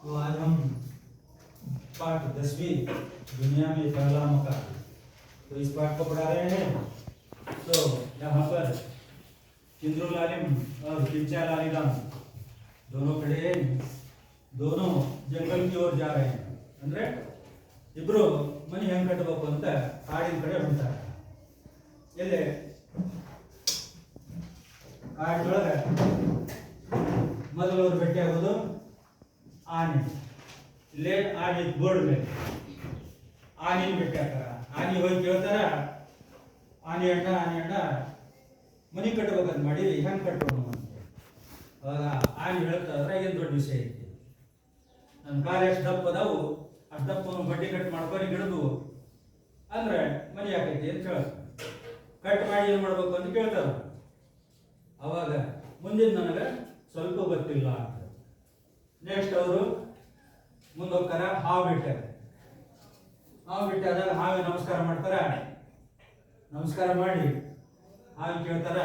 तो आज हम पाठ दसवीं दुनिया में पहला मौका तो इस पाठ को पढ़ा रहे हैं तो यहाँ पर किंद्रुल आलिम और किंचाल आलिम दोनों खड़े हैं दोनों जंगल की ओर जा रहे हैं ಅಂದ್ರೆ ಇಬ್ರು ಮನೆ ಹೆಂಗ್ ಕಟ್ಟಬೇಕು ಅಂತ ಕಾಡಿನ ಕಡೆ ಹೊಂಟಾರೆ ಎಲ್ಲಿ ಕಾಡಿನೊಳಗೆ ಮೊದಲು ಅವ್ರು ಭೇಟಿ ಆಗೋದು ಆನೆ. ಲೇಟ್ ಆನೆ ಬೋರ್ಡ್ ಮೇಲೆ. ಆನೆ ಭೇಟಿ ಆಗ್ತಾರ. ಆನೆ ಹೋಗಿ ಕೇಳ್ತಾರ, ಆನೆ ಅಣ್ಣ ಆನೆ ಅಣ್ಣ, ಮನಿ ಕಟ್ಬೇಕಂತ ಮಾಡಿ ಹೆಂಗ್ ಅಂತ. ಅವಾಗ ಆನೆ ಹೇಳ್ತಾರೆ ಇದ್ರೆ ಏನು ದೊಡ್ಡ ವಿಷಯ ಐತಿ. ನನ್ನ ಕಾಲು ಎಷ್ಟು ದಪ್ಪ ಅದಾವು. ಅಷ್ಟು ದಪ್ಪ ಬಡ್ಡಿ ಕಟ್ ಮಾಡ್ಕೊಂಡು ಗಿಡದು ಅಂದ್ರೆ ಮನಿ ಹಾಕೈತಿ ಅಂತ ಹೇಳ್ತಾರೆ. ಕಟ್ ಮಾಡಿ ಏನು ಮಾಡ್ಬೇಕು ಅಂತ ಕೇಳ್ತಾರ. ಅವಾಗ ಮುಂದಿನ ನನಗೆ ಸ್ವಲ್ಪ ಗೊತ್ತಿಲ್ಲ ಅಂತ. ನೆಕ್ಸ್ಟ್ ಅವರು ಮುಂದೋಗ್ತಾರ ಹಾವು ಬಿಟ್ಟಾರ ಹಾವು ಬಿಟ್ಟಾದಾಗ ಹಾವಿ ನಮಸ್ಕಾರ ಮಾಡ್ತಾರೆ. ನಮಸ್ಕಾರ ಮಾಡಿ ಹಾವಿ ಕೇಳ್ತಾರ,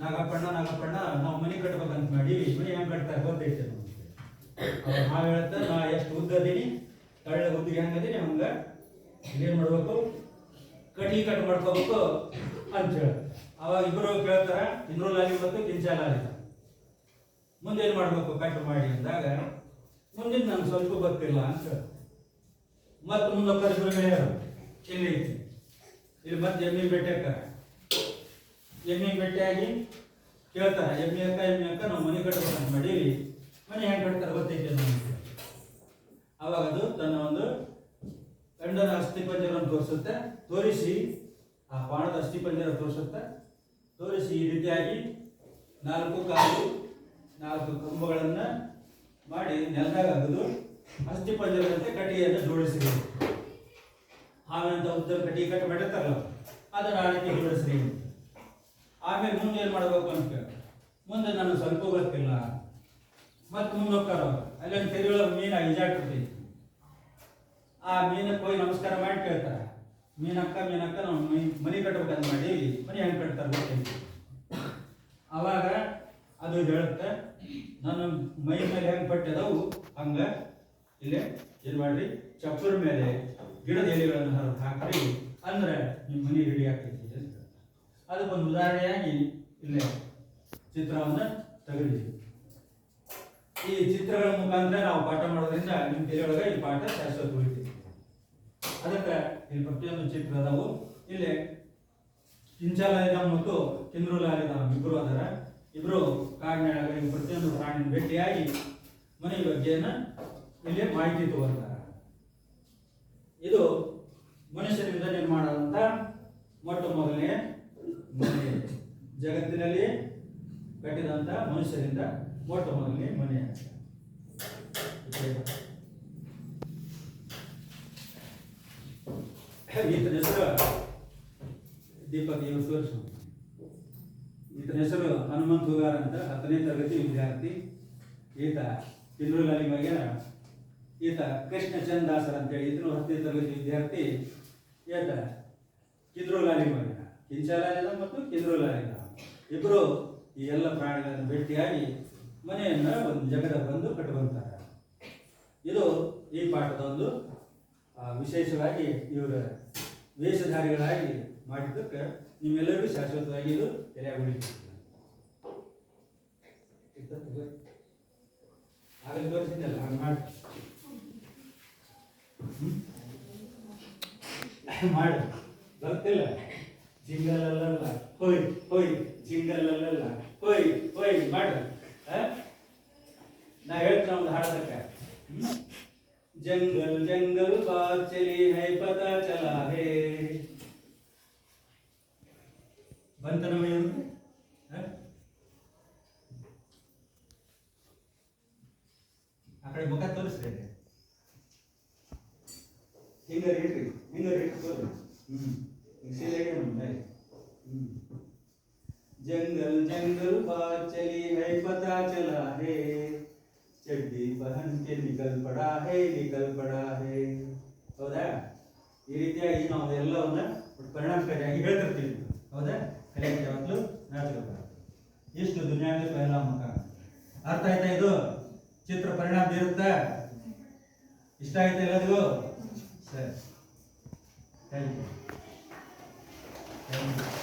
ನಾಗಪ್ಪಣ್ಣ ನಾಗಪ್ಪಣ್ಣ, ನಾವು ಮನೆ ಕಟ್ಬೇಕಂತ ಮಾಡಿ, ಮನೆ ಹೆಂಗೆ ಕಟ್ತಾರೆ ಗೊತ್ತೈತೆ ಅವ್ರು ಹಾವು ಹೇಳ್ತಾ ನಾ ಎಷ್ಟು ಉದ್ದ ಅದೀನಿ, ತಳ್ಳ ಉದ್ದಿಗೆ ಹೆಂಗದೀನಿ ಹಂಗ ಏನು ಮಾಡ್ಬೇಕು? ಕಟಿ ಕಟ್ ಮಾಡ್ಕೋಬೇಕು, ಅಂತ ಹೇಳ ಅವಾಗ ಇಬ್ಬರು ಕೇಳ್ತಾರೆ ಇಂದ್ರುಲ್ ಲಾಲಿ ಮತ್ತು ಕಿಂಚಾಲ್ ಲಾಲಿ ಮುಂದೆ ಮಾಡಬೇಕು ಕಟ್ ಮಾಡಿ ಅಂದಾಗ, ಮುಂದಿನ ನಾನು ಸ್ವಲ್ಪ ಗೊತ್ತಿಲ್ಲ ಅಂತ ಹೇಳ ಮತ್ತೆ ಮುಂದೆ ಇಬ್ಬರು ಗೆಳೆಯರು ಇಲ್ಲಿ ಇಲ್ಲಿ ಮತ್ತೆ ಎಮ್ಮಿ ಬೆಟ್ಟಕ್ಕ ಎಮ್ಮಿ ಭೇಟಿಯಾಗಿ ಕೇಳ್ತಾರೆ, ಎಮ್ಮಿ ಅಕ್ಕ ಎಮ್ಮಿ ಅಕ್ಕ ನಾವು ಮನೆ ಕಟ್ಬೇಕಂತ ಮಾಡೀವಿ ಮನೆ ಹೆಂಗೆ ಕಟ್ತಾರೆ ಗೊತ್ತೈತೆ ನಮಗೆ? ಅವಾಗ ಅದು ತನ್ನ ಒಂದು ಗಂಡನ ಅಸ್ಥಿಪಂಜರವನ್ನು ತೋರಿಸುತ್ತೆ. ತೋರಿಸಿ, ಆ ಬಾಣದ ಅಸ್ಥಿಪಂಜರ ತೋರಿಸುತ್ತೆ. ತೋರಿಸಿ ಈ ರೀತಿಯಾಗಿ ನಾಲ್ಕು ಕಾಲು, ನಾಲ್ಕು ಕಂಬಗಳನ್ನು ಮಾಡಿ ನೆಲದಾಗ ಅಸ್ಥಿ ಅಸ್ಥಿಪಂಜರದಂತೆ ಕಟ್ಟಿಗೆಯನ್ನು ಜೋಡಿಸಿರಿ. ಹಾವಿನಂತ ಉದ್ದ ಕಟ್ಟಿಗೆ ಕಟ್ಟಿ ಮಾಡಿರ್ತಾರಲ್ಲ ಅದನ್ನು ಆಡಕ್ಕೆ ಜೋಡಿಸ್ರಿ. ಆಮೇಲೆ ಮುಂದೆ ಏನು ಮಾಡಬೇಕು ಅಂತ. ಮುಂದೆ ನಾನು ಸ್ವಲ್ಪ ಗೊತ್ತಿಲ್ಲ. ಮತ್ತೆ ಮುಂದೆ ಹೋಗ್ತಾರ ಅಲ್ಲಿ ಒಂದು ಕೆರೆ ಒಳಗೆ ಮೀನು ಈಜಾಡ್ತಿರ್ತೀವಿ. ಆ ಮೀನಕ್ಕೆ ಹೋಗಿ ನಮಸ್ಕಾರ ಮಾಡಿ ಕೇಳ್ತಾರ. ಮೀನಕ್ಕ ಮೀನಕ್ಕ ನಾವು ಮನೆ ಕಟ್ಬೇಕಂತ ಮಾಡಿ ಮನೆ ಹೆಂಗೆ ಕಟ್ತಾರೆ ಗೊತ್ತೈತಿ ಅವಾಗ ಅದು ಹೇಳುತ್ತೆ ನನ್ನ ಮೈ ಮೇಲೆ ಹೆಂಗೆ ಪಟ್ಟಿದವು ಹಂಗೆ ಇಲ್ಲೇ ಏನು ಮಾಡ್ರಿ? ಚಪ್ಪರ ಮೇಲೆ ಗಿಡದ ಎಲೆಗಳನ್ನು ಹರಿದು ಹಾಕ್ರಿ, ಅಂದ್ರೆ ನಿಮ್ಮ ಮನೆ ರೆಡಿ ಆಗ್ತೈತಿ ಅಂತ. ಅದಕ್ಕೊಂದು ಉದಾಹರಣೆಯಾಗಿ ಇಲ್ಲಿ ಚಿತ್ರವನ್ನು ತೆಗೆದಿದ್ದೀವಿ ಈ ಚಿತ್ರಗಳ ಮುಖಾಂತರ ನಾವು ಪಾಠ ಮಾಡೋದ್ರಿಂದ ನಿಮ್ಮ ತಲೆಯೊಳಗೆ ಈ ಪಾಠ ಶಾಶ್ವತ ಇಲ್ಲಿ ಪ್ರತಿಯೊಂದು ಚಿತ್ರ ಅದಾವು ಇಲ್ಲಿ ಕಿಂಚಾಲಾಲಿದಾಮ್ ಮತ್ತು ಕಿಂದ್ರುಲಾಲಿದಾಮ್ ಇಬ್ಬರು ಅದರ. ಇಬ್ಬರು ಕಾಡಿನಾಗ ಪ್ರತಿಯೊಂದು ಪ್ರಾಣಿನ ಭೇಟಿಯಾಗಿ ಮನೆ ಬಗ್ಗೆನ ಇಲ್ಲಿ ಮಾಹಿತಿ ತಗೋತಾರ ಇದು ಮನುಷ್ಯರಿಂದ ನಿರ್ಮಾಣ ಆದಂತ ಮೊಟ್ಟ ಮೊದಲನೇ ಮನೆ. ಜಗತ್ತಿನಲ್ಲಿ ಕಟ್ಟಿದಂತ ಮನುಷ್ಯರಿಂದ ಮೊಟ್ಟ ಮೊದಲನೇ ಮನೆ ಈತನ ಹೆಸರು ದೀಪಕ್ ತೋರಿಸು ಈತನ ಹೆಸರು ಹನುಮಂತ್ ಹುಗಾರ್ ಅಂತ ಹತ್ತನೇ ತರಗತಿ ವಿದ್ಯಾರ್ಥಿ. ಈತ ಕಿಂದ್ರುಲಾಲಿ ಮಗನ ಈತ ಕೃಷ್ಣಚಂದ್ ದಾಸರ್ ಅಂತೇಳಿ ಈತನು ಹತ್ತನೇ ತರಗತಿ ವಿದ್ಯಾರ್ಥಿ ಈತ ಕಿದ್ರೋಲಾಲಿ ಮಗನ ಕಿಂಚಾಲಾಲಿದ ಮತ್ತು ಕಿಂದ್ರುಲಾಲಿದ ಇಬ್ಬರು ಈ ಎಲ್ಲ ಪ್ರಾಣಿಗಳನ್ನು ಭೇಟಿಯಾಗಿ ಮನೆಯನ್ನ ಒಂದು ಜಗದ ಬಂದು ಕಟ್ಟುವಂತಾರೆ ಇದು ಈ ಪಾಠದ ಒಂದು ವಿಶೇಷವಾಗಿ ಇವರ ವೇಷಧಾರಿಗಳಾಗಿ ಮಾಡಿದ್ದಕ್ಕೆ ನಿಮ್ಮೆಲ್ಲರಿಗೂ ಶಾಶ್ವತವಾಗಿ ಇದು ತಲೆಯಾಗಿ ಉಳಿತದೆ ಆಗಲೇ ತೋರಿಸಿದ್ದಲ್ಲ ಹಾಗೆ ಮಾಡಿ? ಮಾಡಿ. ಬರ್ತಿಲ್ಲ. ಜಿಂಗಲಲ್ಲ ಹೋಯ್ ಹೋಯ್ ಜಿಂಗಲಲ್ಲ ಹೋಯ್ ಹೋಯ್ ಮಾಡ್ರಿ? ನಾ ಹೇಳ್ತೀನಿ ಒಂದು ಹಾಡೋದಕ್ಕೆ? जंगल जंगल बात चली है, पता चला है। बनता में આપણે બકા તરસ હમ સે જંગલ जंगल बात चली है, पता चला है। चड्डी बहन के निकल पड़ा है, निकल पड़ा है। ಹೌದಾ? ಈ ರೀತಿಯಾಗಿ ನಾವು ಎಲ್ಲವನ್ನ ಪರಿಣಾಮಕಾರಿಯಾಗಿ ಹೇಳ್ತಿರ್ತೀವಿ. ಹೌದಾ? ಕರೆಕ್ಟ್ ಯಾವಾಗಲೂ ಹೇಳ್ತಿರ್ಬಾರ್ದು ಇಷ್ಟು ದುನಿಯಾದ ಪರಿಣಾಮಕ ಅರ್ಥ ಆಯ್ತಾ ಇದು? ಚಿತ್ರ ಪರಿಣಾಮ ಬೀರುತ್ತಾ? ಇಷ್ಟ ಆಯ್ತಾ ಎಲ್ಲರಿಗೂ? ಸರಿ. Thank you thank you